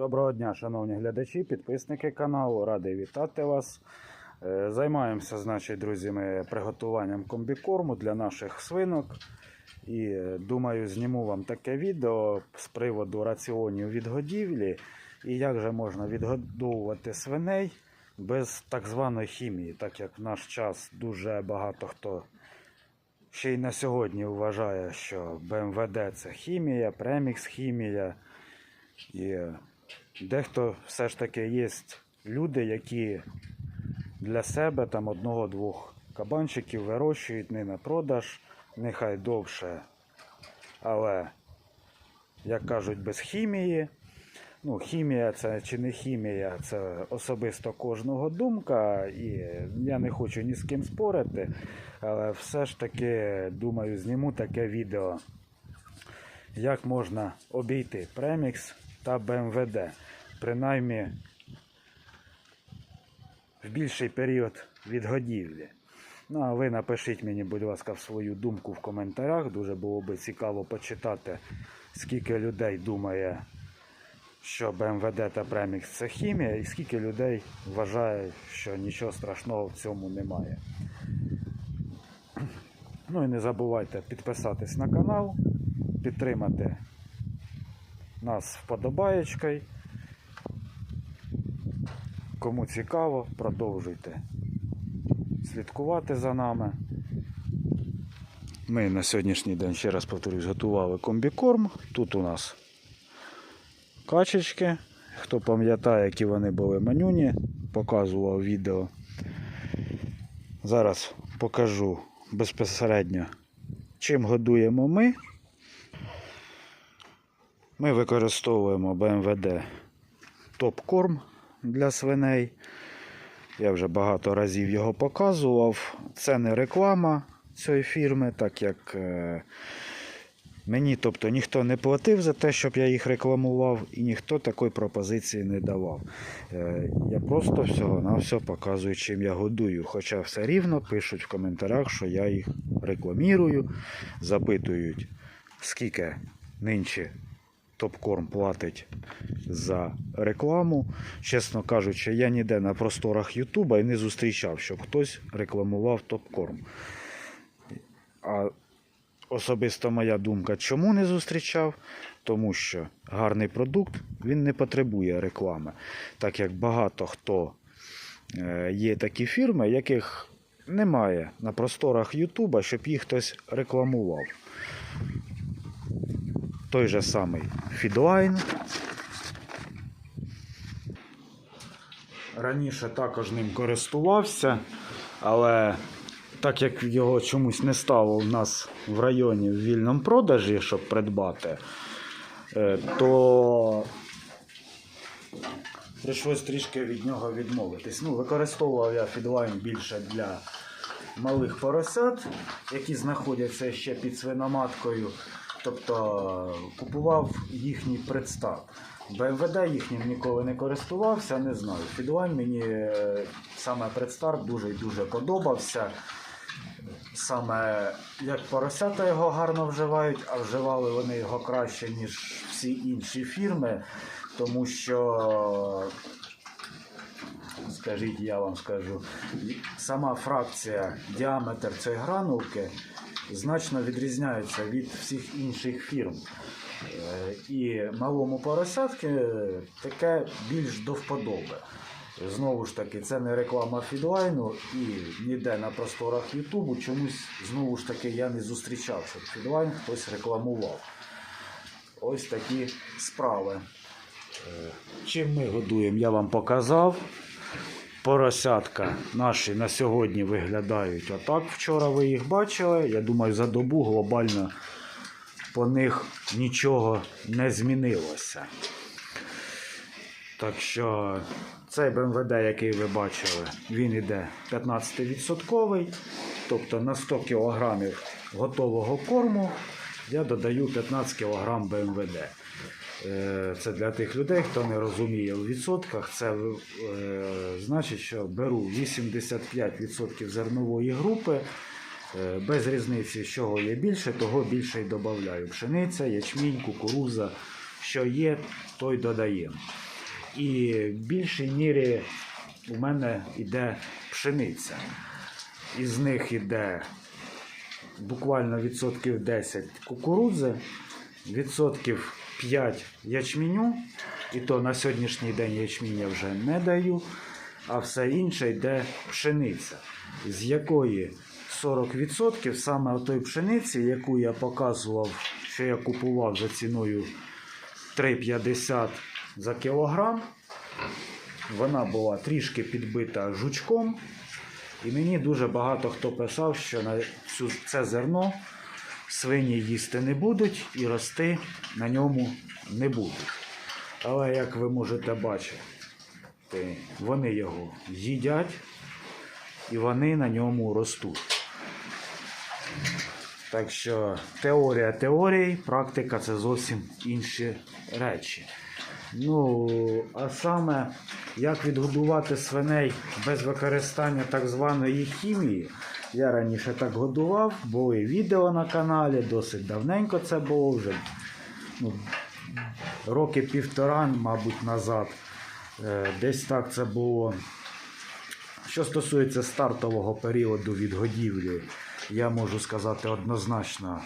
Доброго дня, шановні глядачі, підписники каналу. Радий вітати вас. Е, Займаємося, значить, друзі, приготуванням комбікорму для наших свинок. І е, думаю, зніму вам таке відео з приводу раціонів відгодівлі і як же можна відгодовувати свиней без так званої хімії, так як в наш час дуже багато хто ще й на сьогодні вважає, що БМВД це хімія, премікс хімія. І е, дехто все ж таки є люди, які для себе там одного-двох кабанчиків вирощують не на продаж, нехай довше. Але, як кажуть, без хімії. Ну, хімія це чи не хімія, це особисто кожного думка, і я не хочу ні з ким спорити, але все ж таки думаю, зніму таке відео як можна обійти премікс та БМВД, принаймні в більший період відгодівлі. Ну, а ви напишіть мені, будь ласка, свою думку в коментарях. Дуже було би цікаво почитати, скільки людей думає, що БМВД та премікс це хімія, і скільки людей вважає, що нічого страшного в цьому немає. Ну і не забувайте підписатись на канал, підтримати нас вподобаєчкою. Кому цікаво, продовжуйте слідкувати за нами. Ми на сьогоднішній день, ще раз повторюсь, готували комбікорм. Тут у нас качечки. Хто пам'ятає, які вони були манюні, показував відео. Зараз покажу безпосередньо, чим годуємо ми. Ми використовуємо БМВД топ-корм для свиней. Я вже багато разів його показував. Це не реклама цієї фірми, так як е, мені тобто, ніхто не платив за те, щоб я їх рекламував, і ніхто такої пропозиції не давав. Е, я просто всього-навсього показую, чим я годую. Хоча все рівно пишуть в коментарях, що я їх рекламірую, запитують, скільки нинче Топкорм платить за рекламу. Чесно кажучи, я ніде на просторах Ютуба і не зустрічав, щоб хтось рекламував Топкорм. А особисто моя думка, чому не зустрічав? Тому що гарний продукт він не потребує реклами. Так як багато хто е, є такі фірми, яких немає на просторах Ютуба, щоб їх хтось рекламував той же самий Фідлайн. Раніше також ним користувався, але так як його чомусь не стало у нас в районі в вільному продажі, щоб придбати, е, то прийшлось трішки від нього відмовитись. Ну, використовував я Фідлайн більше для малих поросят, які знаходяться ще під свиноматкою. Тобто купував їхній представ. БМВД їхнім ніколи не користувався, не знаю. Фідлайн мені е, саме представ дуже і дуже подобався. Саме як поросята його гарно вживають, а вживали вони його краще, ніж всі інші фірми, тому що, скажіть, я вам скажу, сама фракція, діаметр цієї гранулки значно відрізняється від всіх інших фірм. Е, І малому поросятки таке більш до вподоби. Знову ж таки, це не реклама Фідлайну і ніде на просторах Ютубу чомусь знову ж таки я не зустрічав, щоб Фідлайн хтось рекламував. Ось такі справи. Е, Чим ми годуємо, я вам показав. Поросятка наші на сьогодні виглядають отак. Вчора ви їх бачили. Я думаю, за добу глобально по них нічого не змінилося. Так що цей БМВД, який ви бачили, він іде 15%. Тобто на 100 кг готового корму я додаю 15 кг БМВД. Е, Це для тих людей, хто не розуміє у відсотках. Це е, значить, що беру 85% зернової групи. е, Без різниці, з чого є більше, того більше й додаю. Пшениця, ячмінь, кукуруза, що є, то й додаємо. І в більшій мірі у мене йде пшениця. Із них йде буквально відсотків 10 кукурудзи, відсотків 5 ячменю, і то на сьогоднішній день ячмінь вже не даю, а все інше йде пшениця, з якої 40% саме отої пшениці, яку я показував, що я купував за ціною 3,50 за кілограм. Вона була трішки підбита жучком. І мені дуже багато хто писав, що на це зерно свині їсти не будуть і рости на ньому не будуть. Але як ви можете бачити, вони його їдять і вони на ньому ростуть. Так що теорія теорії, практика це зовсім інші речі. Ну, а саме, як відгодувати свиней без використання так званої хімії. Я раніше так годував, були відео на каналі, досить давненько це було вже ну, роки півтора, мабуть, назад. Е, Десь так це було. Що стосується стартового періоду відгодівлі, я можу сказати однозначно,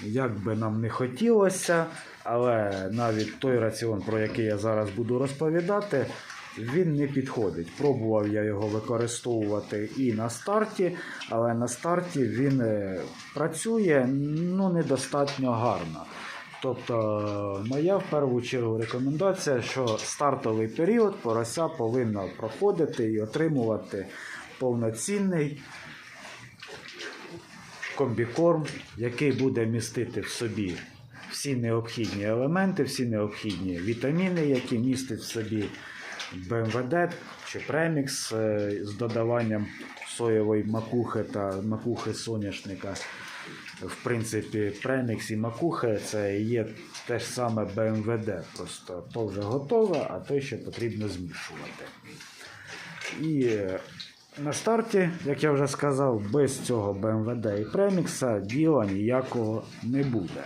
як би нам не хотілося, але навіть той раціон, про який я зараз буду розповідати, він не підходить. Пробував я його використовувати і на старті, але на старті він е, працює ну, недостатньо гарно. Тобто, моя в першу чергу рекомендація, що стартовий період порося повинна проходити і отримувати повноцінний комбікорм, який буде містити в собі всі необхідні елементи, всі необхідні вітаміни, які містить в собі БМВД чи премікс з додаванням соєвої макухи та макухи соняшника. В принципі, премікс і макухи це є те ж саме БМВД. Просто то вже готове, а то ще потрібно змішувати. І е, на старті, як я вже сказав, без цього БМВД і премікса діла ніякого не буде.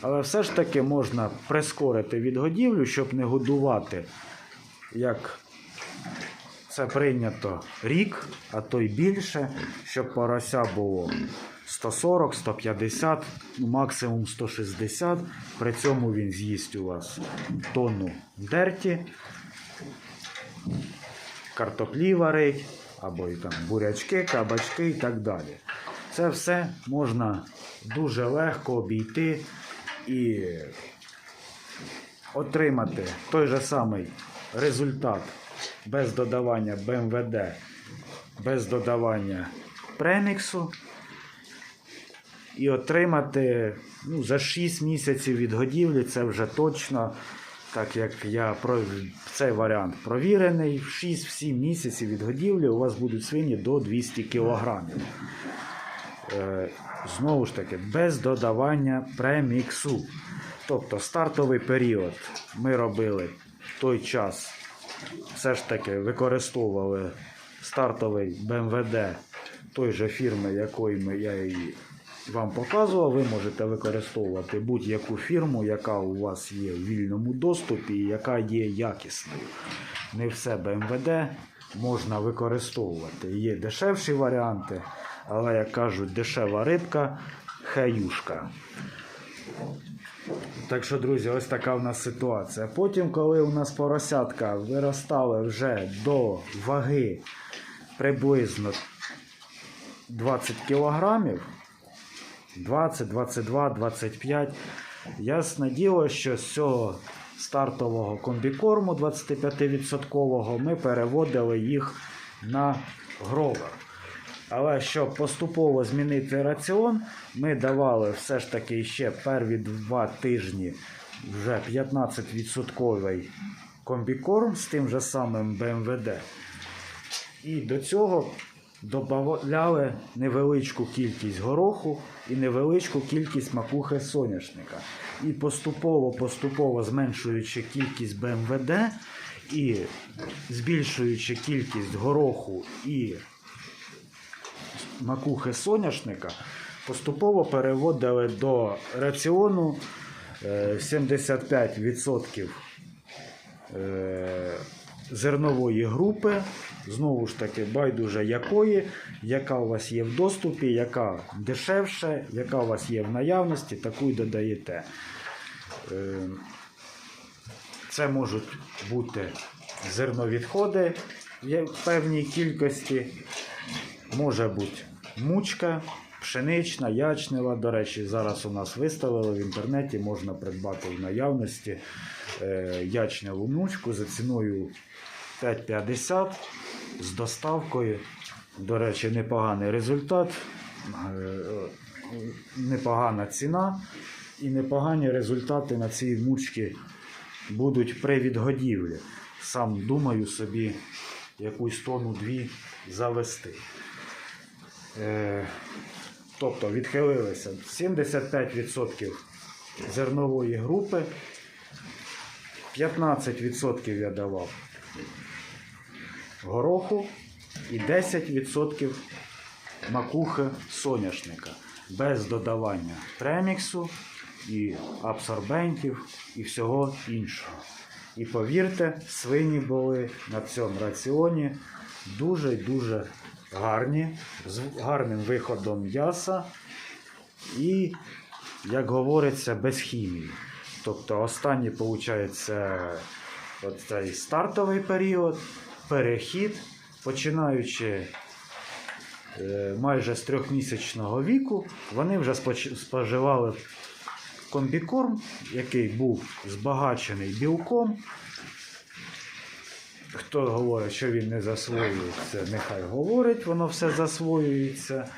Але все ж таки можна прискорити відгодівлю, щоб не годувати, як це прийнято рік, а то й більше, щоб порося було 140, 150, ну, максимум 160. При цьому він з'їсть у вас тонну дерті, картоплі варить, або і там бурячки, кабачки і так далі. Це все можна дуже легко обійти і отримати той же самий результат без додавання БМВД, без додавання преміксу. І отримати ну, за 6 місяців відгодівлі це вже точно, так як я цей варіант провірений. В 6-7 місяців відгодівлі у вас будуть свині до 200 кілограмів. Е, Знову ж таки, без додавання преміксу. Тобто стартовий період ми робили в той час, все ж таки використовували стартовий БМВД той же фірми, якої я її вам показував. Ви можете використовувати будь-яку фірму, яка у вас є в вільному доступі і яка є якісною. Не все БМВД можна використовувати. Є дешевші варіанти, але, як кажуть, дешева рибка хаюшка. Так що, друзі, ось така в нас ситуація. Потім, коли у нас поросятка виростали вже до ваги приблизно 20 кілограмів, 20, 22, 25, ясне діло, що з цього стартового комбікорму 25% ми переводили їх на гровер. Але щоб поступово змінити раціон, ми давали все ж таки ще перві два тижні вже 15% комбікорм з тим же самим БМВД. І до цього додавали невеличку кількість гороху і невеличку кількість макухи соняшника. І поступово-поступово зменшуючи кількість БМВД і збільшуючи кількість гороху і макухи соняшника, поступово переводили до раціону е, 75% е, зернової групи, знову ж таки, байдуже якої, яка у вас є в доступі, яка дешевше, яка у вас є в наявності, таку й додаєте. Е, Це можуть бути зерновідходи в певній кількості, може бути мучка, пшенична, ячнева. До речі, зараз у нас виставили в інтернеті, можна придбати в наявності е, ячневу мучку за ціною 5,50 з доставкою. До речі, непоганий результат, е, непогана ціна і непогані результати на цій мучці будуть при відгодівлі. Сам думаю собі якусь тонну-дві завести. Е, тобто відхилилися 75% зернової групи, 15% я давав гороху і 10% макухи соняшника без додавання преміксу і абсорбентів і всього іншого. І повірте, свині були на цьому раціоні дуже й дуже гарні, з гарним виходом м'яса і, як говориться, без хімії. Тобто останній, виходить, цей стартовий період, перехід, починаючи е, майже з трьохмісячного віку, вони вже споживали комбікорм, який був збагачений білком. Хто говорить, що він не засвоюється, нехай говорить, воно все засвоюється.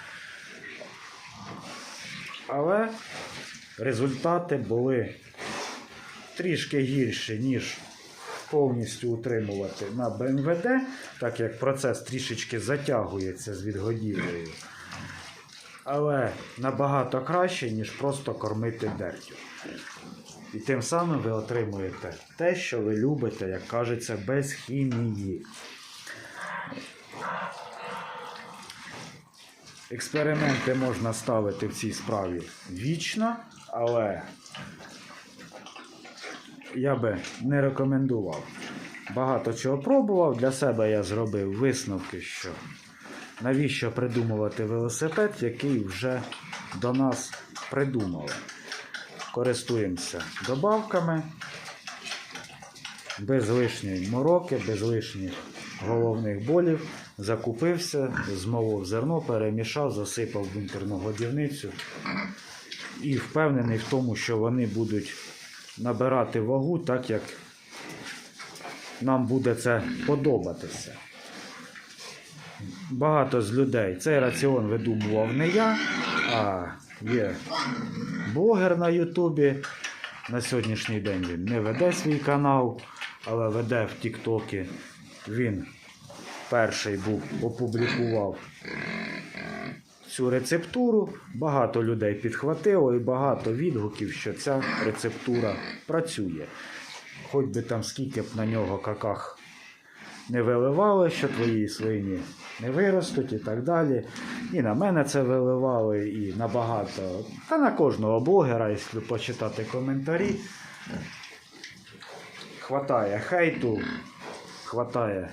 Але результати були трішки гірші, ніж повністю утримувати на БМВД, так як процес трішечки затягується з відгодівлею. Але набагато краще, ніж просто кормити дертю. І тим самим ви отримуєте те, що ви любите, як кажеться, без хімії. Експерименти можна ставити в цій справі вічно, але я би не рекомендував. Багато чого пробував. Для себе я зробив висновки, що навіщо придумувати велосипед, який вже до нас придумали. Користуємося добавками, без лишньої мороки, без лишніх головних болів. Закупився, змолов зерно, перемішав, засипав бункерну годівницю і впевнений в тому, що вони будуть набирати вагу так, як нам буде це подобатися. Багато з людей цей раціон видумував не я, а є блогер на Ютубі. На сьогоднішній день він не веде свій канал, але веде в Тіктокі. Він перший був, опублікував цю рецептуру. Багато людей підхватило і багато відгуків, що ця рецептура працює. Хоч би там скільки б на нього каках не виливали, що твої свині не виростуть і так далі. І на мене це виливали, і на багато. Та на кожного блогера, якщо почитати коментарі. Хватає хейту, хватає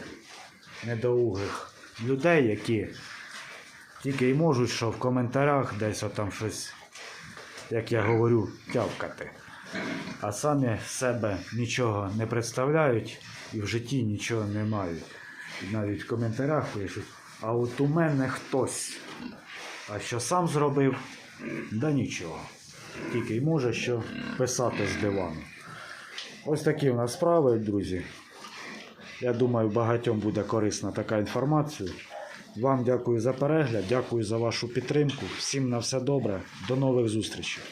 недоугих людей, які тільки й можуть, що в коментарях десь отам щось, як я говорю, тявкати. А самі себе нічого не представляють і в житті нічого не мають. І навіть в коментарях пишуть, а от у мене хтось. А що сам зробив, да нічого. Тільки й може що писати з дивану. Ось такі у нас справи, друзі. Я думаю, багатьом буде корисна така інформація. Вам дякую за перегляд, дякую за вашу підтримку. Всім на все добре. До нових зустрічей.